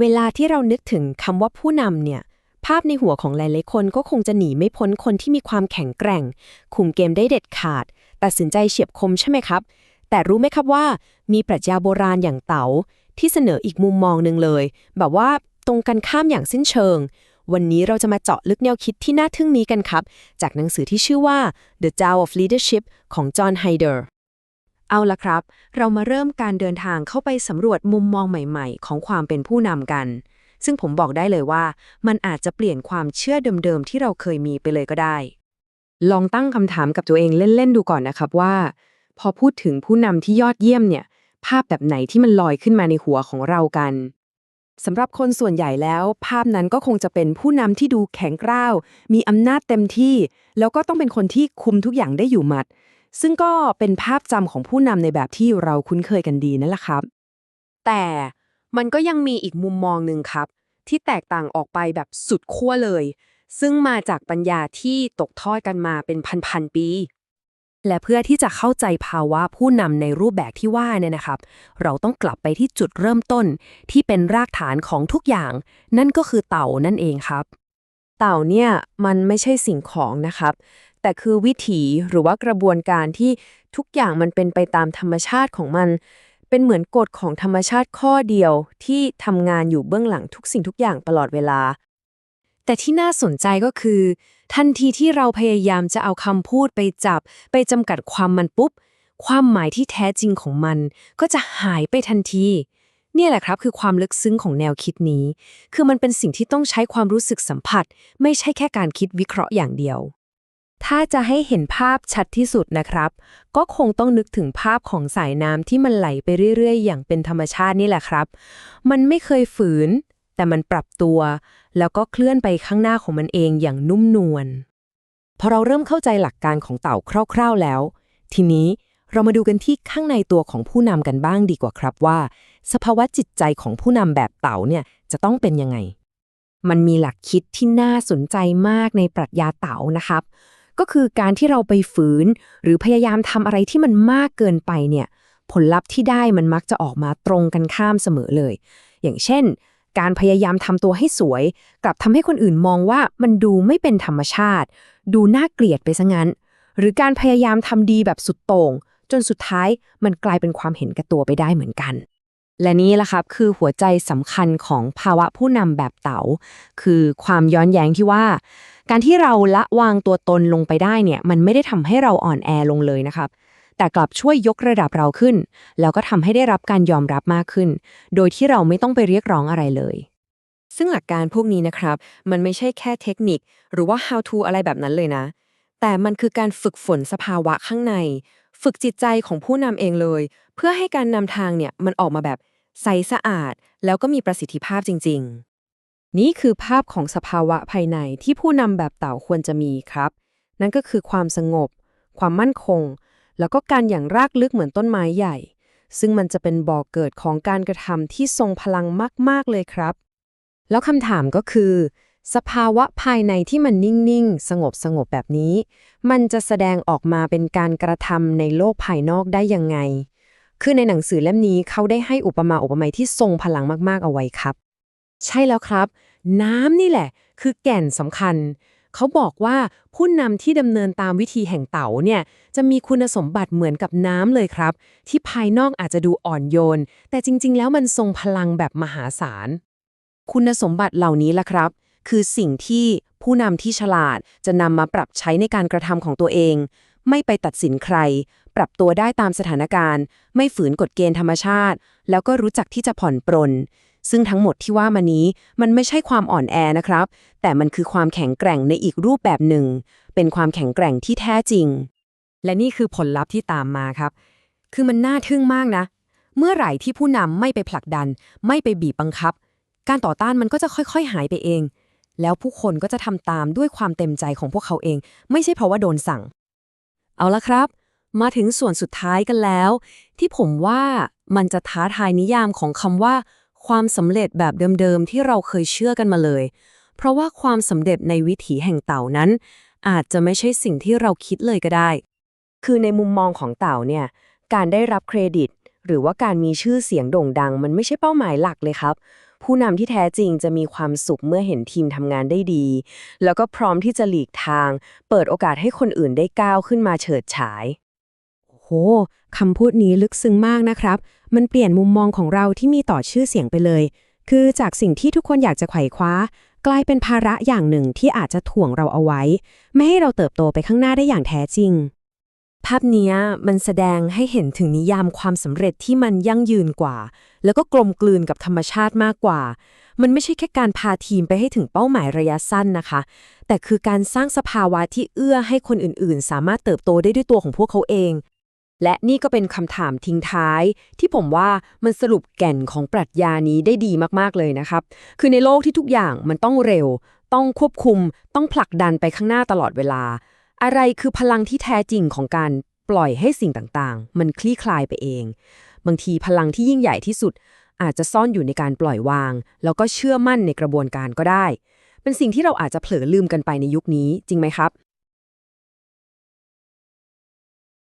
เวลาที่เรานึกถึงคำว่าผู้นำเนี่ย ภาพในหัวของหลายๆคนก็คงจะหนีไม่พ้นคนที่มีความแข็งแกร่ง คุมเกมได้เด็ดขาด ตัดสินใจเฉียบคมใช่ไหมครับ แต่รู้ไหมครับว่ามีปรัชญาโบราณอย่างเต๋าที่เสนออีกมุมมองหนึ่งเลย แบบว่าตรงกันข้ามอย่างสิ้นเชิง วันนี้เราจะมาเจาะลึกแนวคิดที่น่าทึ่งนี้กันครับ จากหนังสือที่ชื่อว่า The Tao of Leadership ของจอห์นไฮเดอร์ เอาละครับ เรามาเริ่มการเดินทางเข้าไปสำรวจมุมมองใหม่ๆ ของความเป็นผู้นำกัน ซึ่งผมบอกได้เลยว่า มันอาจจะเปลี่ยนความเชื่อเดิมๆ ที่เราเคยมีไปเลยก็ได้ ลองตั้งคำถามกับตัวเองเล่นๆดูก่อนนะครับว่า พอพูดถึงผู้นำที่ยอดเยี่ยมเนี่ย ภาพแบบไหนที่มันลอยขึ้นมาในหัวของเรากันสำหรับคนส่วนใหญ่แล้ว ภาพนั้นก็คงจะเป็นผู้นำที่ดูแข็งกร้าว มีอำนาจเต็มที่ แล้วก็ต้องเป็นคนที่คุมทุกอย่างได้อยู่หมัด ซึ่งก็เป็นภาพจำของผู้นำในแบบที่เราคุ้นเคยกันดีนั่นแหละครับ แต่มันก็ยังมีอีกมุมมองหนึ่งครับ ที่แตกต่างออกไปแบบสุดขั้วเลย ซึ่งมาจากปัญญาที่ตกทอดกันมาเป็นพันๆปี และเพื่อที่จะเข้าใจภาวะผู้นำในรูปแบบที่ว่าเนี่ยนะครับ เราต้องกลับไปที่จุดเริ่มต้นที่เป็นรากฐานของทุกอย่าง นั่นก็คือเต่านั่นเองครับ เต่าเนี่ยมันไม่ใช่สิ่งของนะครับ แต่คือวิถีหรือว่ากระบวนการที่ทุกอย่างมันเป็นไปตามธรรมชาติของมัน เป็นเหมือนกฎของธรรมชาติข้อเดียวที่ทำงานอยู่เบื้องหลังทุกสิ่งทุกอย่างตลอดเวลา แต่ที่น่าสนใจก็คือ ทันทีที่เราพยายามจะเอาคำพูดไปจับ ไปจำกัดความมันปุ๊บ ความหมายที่แท้จริงของมัน ก็จะหายไปทันทีเนี่ยแหละครับ คือความลึกซึ้งของแนวคิดนี้ คือมันเป็นสิ่งที่ต้องใช้ความรู้สึกสัมผัส ไม่ใช่แค่การคิดวิเคราะห์อย่างเดียว ถ้าจะให้เห็นภาพชัดที่สุดนะครับ ก็คงต้องนึกถึงภาพของสายน้ำที่มันไหลไปเรื่อยๆ อย่างเป็นธรรมชาตินี่แหละครับ มันไม่เคยฝืน แต่มันปรับตัว แล้วก็เคลื่อนไปข้างหน้าของมันเองอย่างนุ่มนวลพอเราเริ่มเข้าใจหลักการของเต่าคร่าว ๆแล้ว ทีนี้เรามาดูกันที่ข้างในตัวของผู้นำกันบ้างดีกว่าครับว่า สภาวะจิตใจของผู้นำแบบเต่าเนี่ยจะต้องเป็นยังไง มันมีหลักคิดที่น่าสนใจมากในปรัชญาเต๋านะครับ ก็คือการที่เราไปฝืน หรือพยายามทำอะไรที่มันมากเกินไปเนี่ยผลลัพธ์ที่ได้มันมักจะออกมาตรงกันข้ามเสมอเลย อย่างเช่น การพยายามทำตัวให้สวย กลับทำให้คนอื่นมองว่ามันดูไม่เป็นธรรมชาติ ดูน่าเกลียดไปซะงั้น หรือการพยายามทำดีแบบสุดโต่งจนสุดท้ายมันกลายเป็นความเห็นแก่ตัวไปได้เหมือนกัน และนี่แหละครับคือหัวใจสำคัญของภาวะผู้นำแบบเต๋า คือความย้อนแย้งที่ว่า การที่เราละวางตัวตนลงไปได้เนี่ย มันไม่ได้ทำให้เราอ่อนแอลงเลยนะครับ แต่กลับช่วยยกระดับเราขึ้น แล้วก็ทำให้ได้รับการยอมรับมากขึ้น โดยที่เราไม่ต้องไปเรียกร้องอะไรเลย ซึ่งหลักการพวกนี้นะครับ มันไม่ใช่แค่เทคนิค หรือว่า how to อะไรแบบนั้นเลยนะ แต่มันคือการฝึกฝนสภาวะข้างใน ฝึกจิตใจของผู้นำเองเลย เพื่อให้การนำทางเนี่ยมันออกมาแบบใสสะอาด แล้วก็มีประสิทธิภาพจริง ๆ นี่คือภาพของสภาวะภายในที่ผู้นำแบบเต่าควรจะมีครับ นั่นก็คือความสงบ ความมั่นคง แล้วก็การอย่างรากลึกเหมือนต้นไม้ใหญ่ ซึ่งมันจะเป็นบ่อกเกิดของการกระทำที่ทรงพลังมาก ๆ เลยครับ แล้วคำถามก็คือ สภาวะภายในที่มันนิ่ง ๆ สงบสงบแบบนี้ มันจะแสดงออกมาเป็นการกระทำในโลกภายนอกได้ยังไง คือในหนังสือเล่มนี้เขาได้ให้อุปมาอุปไมยที่ทรงพลังมาก ๆ เอาไว้ครับ ใช่แล้วครับ น้ำนี่แหละ คือแก่นสำคัญ เขาบอกว่าผู้นำที่ดำเนินตามวิธีแห่งเต๋าเนี่ย จะมีคุณสมบัติเหมือนกับน้ำเลยครับ ที่ภายนอกอาจจะดูอ่อนโยน แต่จริง ๆ แล้วมันทรงพลังแบบมหาศาล คุณสมบัติเหล่านี้ล่ะครับ คือสิ่งที่ผู้นำที่ฉลาดจะนำมาปรับใช้ในการกระทำของตัวเอง ไม่ไปตัดสินใคร ปรับตัวได้ตามสถานการณ์ ไม่ฝืนกฎเกณฑ์ธรรมชาติ แล้วก็รู้จักที่จะผ่อนปรน ซึ่งทั้งหมดที่ว่ามานี้มันไม่ใช่ความอ่อนแอนะครับ แต่มันคือความแข็งแกร่งในอีกรูปแบบหนึ่ง เป็นความแข็งแกร่งที่แท้จริง และนี่คือผลลัพธ์ที่ตามมาครับ คือมันน่าทึ่งมากนะ เมื่อไหร่ที่ผู้นำไม่ไปผลักดัน ไม่ไปบีบบังคับ การต่อต้านมันก็จะค่อย ๆ หายไปเอง แล้วผู้คนก็จะทำตามด้วยความเต็มใจของพวกเขาเอง ไม่ใช่เพราะว่าโดนสั่ง เอาละครับ มาถึงส่วนสุดท้ายกันแล้ว ที่ผมว่ามันจะท้าทายนิยามของคำว่า ความสำเร็จแบบเดิมๆที่เราเคยเชื่อกันมาเลย เพราะว่าความสำเร็จในวิถีแห่งเต่านั้น อาจจะไม่ใช่สิ่งที่เราคิดเลยก็ได้ คือในมุมมองของเต่าเนี่ยการได้รับเครดิต หรือว่าการมีชื่อเสียงโด่งดัง มันไม่ใช่เป้าหมายหลักเลยครับ ผู้นำที่แท้จริงจะมีความสุขเมื่อเห็นทีมทำงานได้ดี แล้วก็พร้อมที่จะหลีกทาง เปิดโอกาสให้คนอื่นได้ก้าวขึ้นมาเฉิดฉายโอ้โหคำพูดนี้ลึกซึ้งมากนะครับ มันเปลี่ยนมุมมองของเราที่มีต่อชื่อเสียงไปเลย คือจากสิ่งที่ทุกคนอยากจะไขว่คว้า กลายเป็นภาระอย่างหนึ่งที่อาจจะถ่วงเราเอาไว้ ไม่ให้เราเติบโตไปข้างหน้าได้อย่างแท้จริง ภาพนี้มันแสดงให้เห็นถึงนิยามความสำเร็จที่มันยั่งยืนกว่า แล้วก็กลมกลืนกับธรรมชาติมากกว่า มันไม่ใช่แค่การพาทีมไปให้ถึงเป้าหมายระยะสั้นนะคะ แต่คือการสร้างสภาวะที่เอื้อให้คนอื่นๆ สามารถเติบโตได้ด้วยตัวของพวกเขาเอง และนี่ก็เป็นคำถามทิ้งท้าย ที่ผมว่ามันสรุปแก่นของปรัชญานี้ได้ดีมากๆเลยนะครับ คือในโลกที่ทุกอย่างมันต้องเร็ว ต้องควบคุม ต้องผลักดันไปข้างหน้าตลอดเวลา อะไรคือพลังที่แท้จริงของการปล่อยให้สิ่งต่างๆ มันคลี่คลายไปเอง บางทีพลังที่ยิ่งใหญ่ที่สุด อาจจะซ่อนอยู่ในการปล่อยวาง แล้วก็เชื่อมั่นในกระบวนการก็ได้ เป็นสิ่งที่เราอาจจะเผลอลืมกันไปในยุคนี้จริงไหมครับ